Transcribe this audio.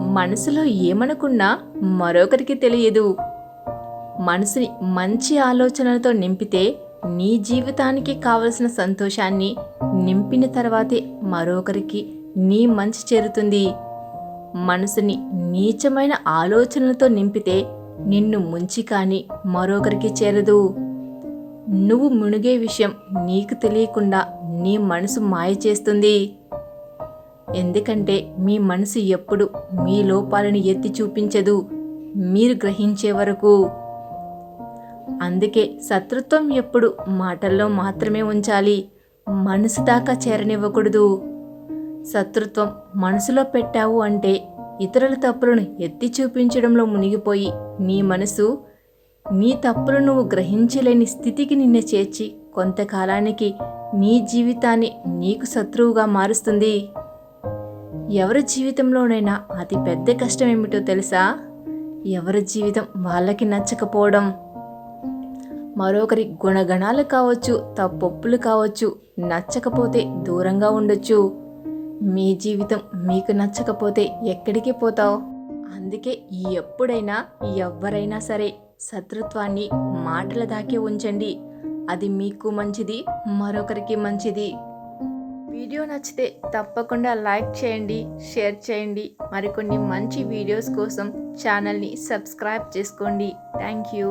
మనసులో ఏమనుకున్నా మరొకరికి తెలియదు. మనసుని మంచి ఆలోచనలతో నింపితే నీ జీవితానికి కావలసిన సంతోషాన్ని నింపిన తర్వాతే మరొకరికి నీ మంచి చేరుతుంది. మనసుని నీచమైన ఆలోచనలతో నింపితే నిన్ను ముంచి కానీ మరొకరికి చేరదు. నువ్వు మునిగే విషయం నీకు తెలియకుండా నీ మనసు మాయ చేస్తుంది ఎందుకంటే మీ మనసు ఎప్పుడు మీ లోపాలను ఎత్తి చూపించదు. మీరు గ్రహించే వరకు. అందుకే శత్రుత్వం ఎప్పుడు మాటల్లో మాత్రమే ఉంచాలి. మనసు దాకా చేరనివ్వకూడదు. శత్రుత్వం మనసులో పెట్టావు అంటే ఇతరుల తప్పులను ఎత్తి చూపించడంలో మునిగిపోయి నీ మనసు నీ తప్పులు నువ్వు గ్రహించలేని స్థితికి నిన్ను చేర్చి కొంతకాలానికి నీ జీవితాన్ని నీకు శత్రువుగా మారుస్తుంది. ఎవరి జీవితంలోనైనా అతి పెద్ద కష్టం ఏమిటో తెలుసా? ఎవరి జీవితం వాళ్ళకి నచ్చకపోవడం. మరొకరి గుణగణాలు కావచ్చు తప్పొప్పులు కావచ్చు నచ్చకపోతే దూరంగా ఉండొచ్చు. మీ జీవితం మీకు నచ్చకపోతే ఎక్కడికి పోతావు? అందుకే ఎప్పుడైనా ఎవరైనా సరే శత్రుత్వాన్ని మాటల దాకే ఉంచండి. అది మీకు మంచిది మరొకరికి మంచిది. వీడియో నచ్చితే తప్పకుండా లైక్ చేయండి షేర్ చేయండి. మరికొన్ని మంచి వీడియోస్ కోసం ఛానల్ని సబ్స్క్రైబ్ చేసుకోండి. Thank you.